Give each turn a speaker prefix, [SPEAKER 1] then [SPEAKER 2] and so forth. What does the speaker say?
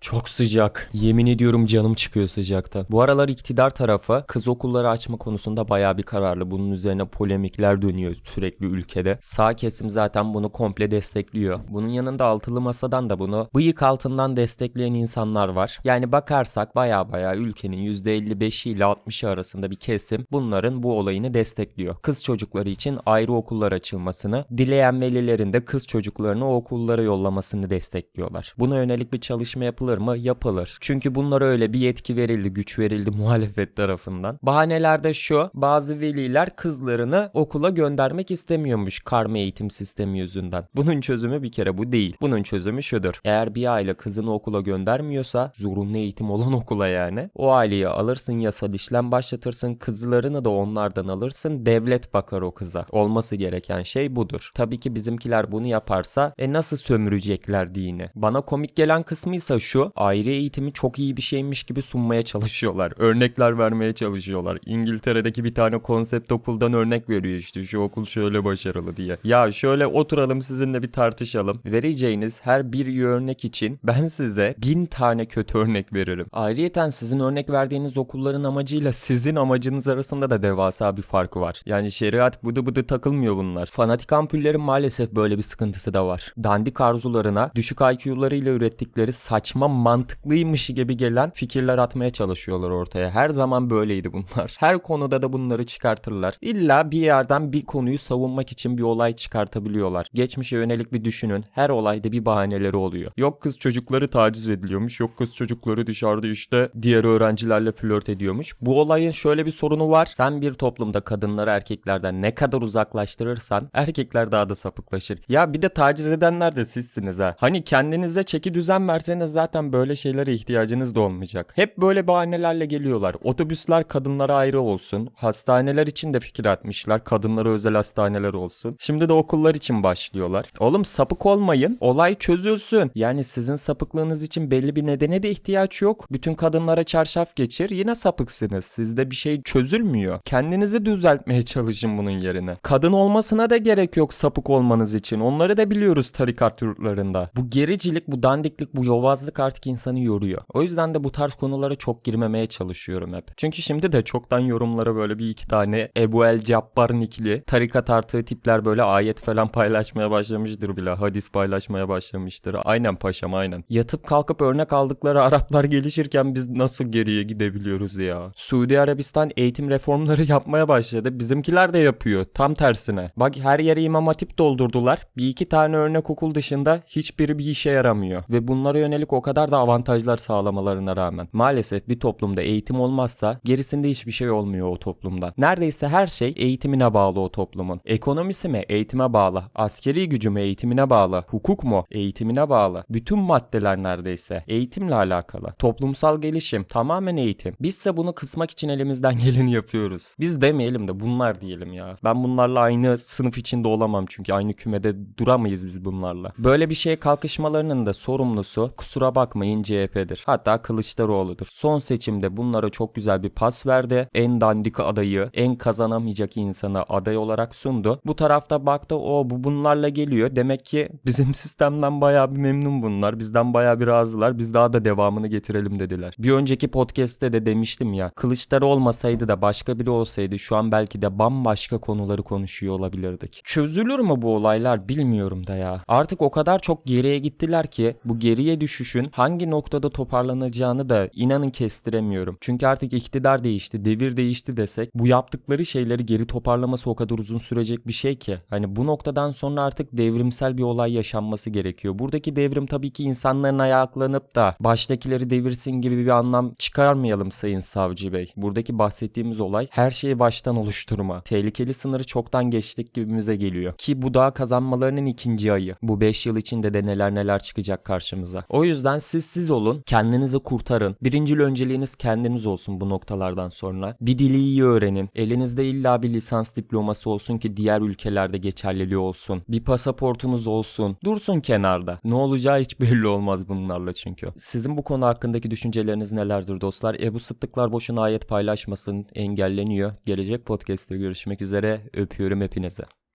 [SPEAKER 1] Çok sıcak. Yemin ediyorum canım çıkıyor sıcaktan. Bu aralar iktidar tarafı kız okulları açma konusunda bayağı bir kararlı. Bunun üzerine polemikler dönüyor sürekli ülkede. Sağ kesim zaten bunu komple destekliyor. Bunun yanında altılı masadan da bunu bıyık altından destekleyen insanlar var. Yani bakarsak bayağı bayağı ülkenin %55'i ile 60'ı arasında bir kesim bunların bu olayını destekliyor. Kız çocukları için ayrı okullar açılmasını, dileyen velilerin de kız çocuklarını o okullara yollamasını destekliyorlar. Buna yönelik bir çalışma yapılır mı? Yapılır. Çünkü bunlara öyle bir yetki verildi, güç verildi muhalefet tarafından. Bahaneler de şu, bazı veliler kızlarını okula göndermek istemiyormuş karma eğitim sistemi yüzünden. Bunun çözümü bir kere bu değil. Bunun çözümü şudur. Eğer bir aile kızını okula göndermiyorsa, zorunlu eğitim olan okula yani, o aileyi alırsın yasal işlem başlatırsın, kızlarını da onlardan alırsın, devlet bakar o kıza. Olması gereken şey budur. Tabii ki bizimkiler bunu yaparsa, e nasıl sömürecekler dini? Bana komik gelen kısmıysa şu, ayrı eğitimi çok iyi bir şeymiş gibi sunmaya çalışıyorlar. Örnekler vermeye çalışıyorlar. İngiltere'deki bir tane konsept okuldan örnek veriyor işte şu okul şöyle başarılı diye. Ya şöyle oturalım sizinle bir tartışalım. Vereceğiniz her bir örnek için ben size bin tane kötü örnek veririm. Ayrıyeten sizin örnek verdiğiniz okulların amacıyla sizin amacınız arasında da devasa bir fark var. Yani şeriat bıdı bıdı takılmıyor bunlar. Fanatik ampullerin maalesef böyle bir sıkıntısı da var. Dandik arzularına düşük IQ'larıyla ürettikleri saçma mantıklıymış gibi gelen fikirler atmaya çalışıyorlar ortaya. Her zaman böyleydi bunlar. Her konuda da bunları çıkartırlar. İlla bir yerden bir konuyu savunmak için bir olay çıkartabiliyorlar. Geçmişe yönelik bir düşünün. Her olayda bir bahaneleri oluyor. Yok kız çocukları taciz ediliyormuş. Yok kız çocukları dışarıda işte diğer öğrencilerle flört ediyormuş. Bu olayın şöyle bir sorunu var. Sen bir toplumda kadınları erkeklerden ne kadar uzaklaştırırsan erkekler daha da sapıklaşır. Ya bir de taciz edenler de sizsiniz ha. Hani kendinize çeki düzen verseniz zaten böyle şeylere ihtiyacınız da olmayacak. Hep böyle bahanelerle geliyorlar. Otobüsler kadınlara ayrı olsun. Hastaneler için de fikir atmışlar. Kadınlara özel hastaneler olsun. Şimdi de okullar için başlıyorlar. Oğlum sapık olmayın. Olay çözülsün. Yani sizin sapıklığınız için belli bir nedene de ihtiyaç yok. Bütün kadınlara çarşaf geçir. Yine sapıksınız. Sizde bir şey çözülmüyor. Kendinizi düzeltmeye çalışın bunun yerine. Kadın olmasına da gerek yok sapık olmanız için. Onları da biliyoruz tarikat yurtlarında. Bu gericilik, bu dandiklik, bu yobazlık artık insanı yoruyor. O yüzden de bu tarz konulara çok girmemeye çalışıyorum hep. Çünkü şimdi de çoktan yorumlara böyle bir iki tane Ebu El Cabbar nikli tarikat artığı tipler böyle ayet falan paylaşmaya başlamıştır bile. Hadis paylaşmaya başlamıştır. Aynen paşam aynen. Yatıp kalkıp örnek aldıkları Araplar gelişirken biz nasıl geriye gidebiliyoruz ya? Suudi Arabistan eğitim reformları yapmaya başladı. Bizimkiler de yapıyor. Tam tersine. Bak her yere imam hatip doldurdular. Bir iki tane örnek okul dışında hiçbiri bir işe yaramıyor. Ve bunlara yönelik o kadar da avantajlar sağlamalarına rağmen. Maalesef bir toplumda eğitim olmazsa gerisinde hiçbir şey olmuyor o toplumda. Neredeyse her şey eğitimine bağlı o toplumun. Ekonomisi mi? Eğitime bağlı. Askeri gücü mü? Eğitimine bağlı. Hukuk mu? Eğitimine bağlı. Bütün maddeler neredeyse eğitimle alakalı. Toplumsal gelişim tamamen eğitim. Bizse bunu kısmak için elimizden geleni yapıyoruz. Biz demeyelim de bunlar diyelim ya. Ben bunlarla aynı sınıf içinde olamam çünkü aynı kümede duramayız biz bunlarla. Böyle bir şeye kalkışmalarının da sorumlusu kusura bakmayın CHP'dir. Hatta Kılıçdaroğlu'dur. Son seçimde bunlara çok güzel bir pas verdi. En dandik adayı, en kazanamayacak insanı aday olarak sundu. Bu tarafta baktı o bu bunlarla geliyor. Demek ki bizim sistemden bayağı bir memnun bunlar. Bizden bayağı bir razılar. Biz daha da devamını getirelim dediler. Bir önceki podcast'te de demiştim ya. Kılıçdaroğlu olmasaydı da başka biri olsaydı şu an belki de bambaşka konuları konuşuyor olabilirdik. Çözülür mü bu olaylar bilmiyorum da ya. Artık o kadar çok geriye gittiler ki bu geriye düşüşün hangi noktada toparlanacağını da inanın kestiremiyorum. Çünkü artık iktidar değişti, devir değişti desek bu yaptıkları şeyleri geri toparlaması o kadar uzun sürecek bir şey ki. Hani bu noktadan sonra artık devrimsel bir olay yaşanması gerekiyor. Buradaki devrim tabii ki insanların ayaklanıp da baştakileri devirsin gibi bir anlam çıkarmayalım Sayın Savcı Bey. Buradaki bahsettiğimiz olay her şeyi baştan oluşturma. Tehlikeli sınırı çoktan geçtik gibimize geliyor. Ki bu daha kazanmalarının ikinci ayı. Bu 5 yıl içinde de neler neler çıkacak karşımıza. O yüzden siz siz olun. Kendinizi kurtarın. Birincil önceliğiniz kendiniz olsun bu noktalardan sonra. Bir dili iyi öğrenin. Elinizde illa bir lisans diploması olsun ki diğer ülkelerde geçerliliği olsun. Bir pasaportunuz olsun. Dursun kenarda. Ne olacağı hiç belli olmaz bunlarla çünkü. Sizin bu konu hakkındaki düşünceleriniz nelerdir dostlar? Ebu Sıddıklar boşuna ayet paylaşmasın. Engelleniyor. Gelecek podcast'te görüşmek üzere. Öpüyorum hepinize.